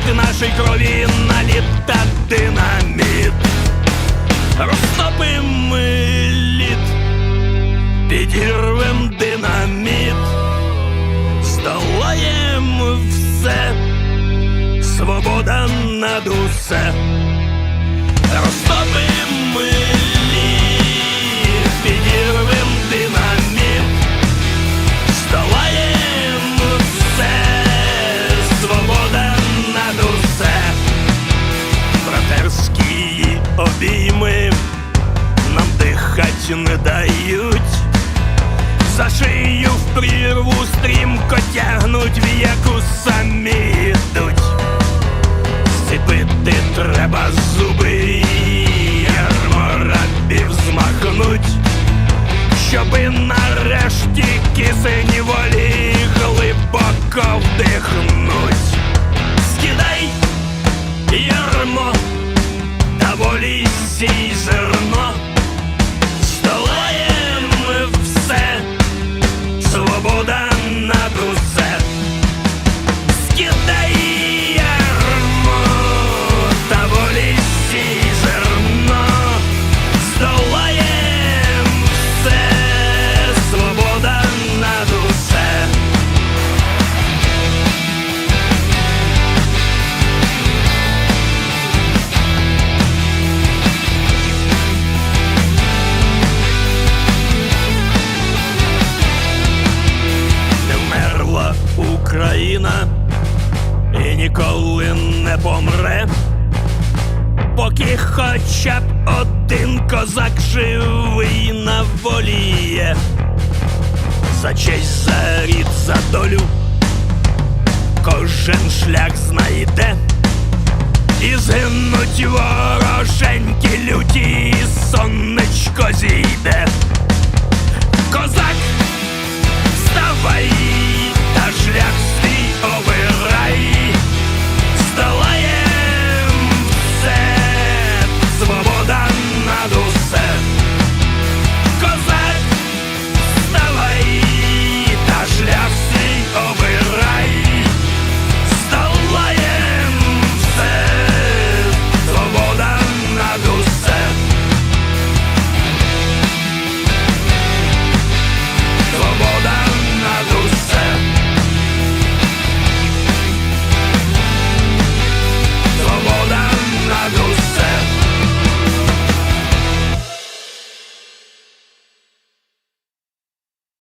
в нашій крові наліт та динаміт. Розтопим лід, підірвем динаміт, здолаєм все, свобода над усе. Розтопим Дихать не дають. За шию в прірву стрімко тягнуть, в яку самі йдуть. Зціпити треба зуби, ярмо рабів змахнуть, щоби нарешті кисень волі глибоко вдихнуть. Скидай ярмо та волі сій зерно, ніколи не помре, поки хоча б один козак живий на волі є. За честь, за рід, за долю, кожен шлях знайде. І згинуть вороженькі люті, і сонечко зійде.